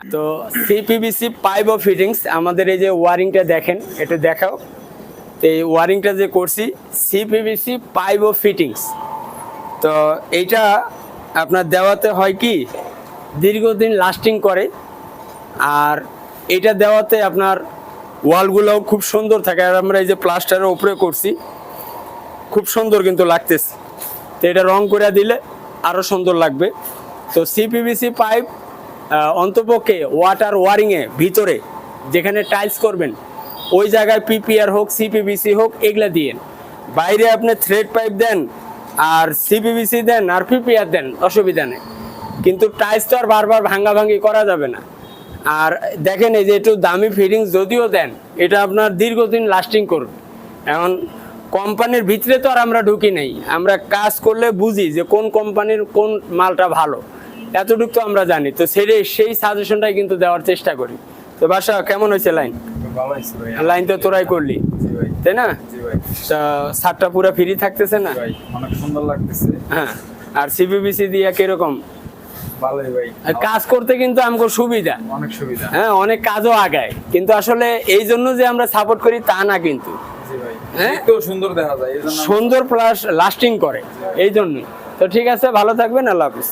তো CPVC pipe ও fittings আমাদের এই যে ওয়ারিংটা দেখেন, এটা দেখাও। তো এই ওয়ারিংটা যে করছি সিপিবিসি পাইপ ও ফিটিংস তো এইটা আপনার দেওয়াতে হয় কি, দীর্ঘদিন লাস্টিং করে, আর এটা দেওয়াতে আপনার ওয়ালগুলোও খুব সুন্দর থাকে, আর আমরা এই যে প্লাস্টারের উপরে করছি, খুব সুন্দর কিন্তু লাগতেছে। তো এটা রং করে দিলে আরও সুন্দর লাগবে। তো সিপিবিসি পাইপ অন্তপক্ষে ওয়াটার ওয়ারিংয়ে ভিতরে যেখানে টাইলস করবেন, ওই জায়গায় পিপিআর হোক সিপিবিসি হোক, এগুলা দিয়েন বাইরে আপনি থ্রেড পাইপ দেন, আর সিপিবিসি দেন, আর পিপিআর দেন, অসুবিধা নেই। কিন্তু টাইলস তো আর বারবার ভাঙ্গা ভাঙ্গি করা যাবে না। আর দেখেন এই যে একটু দামি ফিটিংস যদিও দেন, এটা আপনার দীর্ঘদিন লাস্টিং করবে এখন কোম্পানির ভিতরে তো আর আমরা ঢুকি নেই। আমরা কাজ করলে বুঝি যে কোন কোম্পানির কোন মালটা ভালো। এতটুকু তো আমরা জানি। তো সেরে সেই সাজেশনটাই কিন্তু দেওয়ার চেষ্টা করি। তো বাসা কেমন হয়েছে লাইন লাইন তো তোরাই করলি। তাই না? সারটা পুরো ফ্রি থাকতেছে না? অনেক সুন্দর লাগতেছে। হ্যাঁ। আর সিবিবিসি দিয়ে কীরকম? কাজ করতে কিন্তু আমাকে সুবিধা। অনেক সুবিধা। হ্যাঁ অনেক কাজও আগায়। কিন্তু আসলে এই জন্য যে আমরা সাপোর্ট করি তা না কিন্তু। হ্যাঁ? সুন্দর দেখা যায় সুন্দর প্লাস লাস্টিং করে। এই জন্যই। তো ঠিক আছে ভালো থাকবেন আল্লাহ হাফিজ।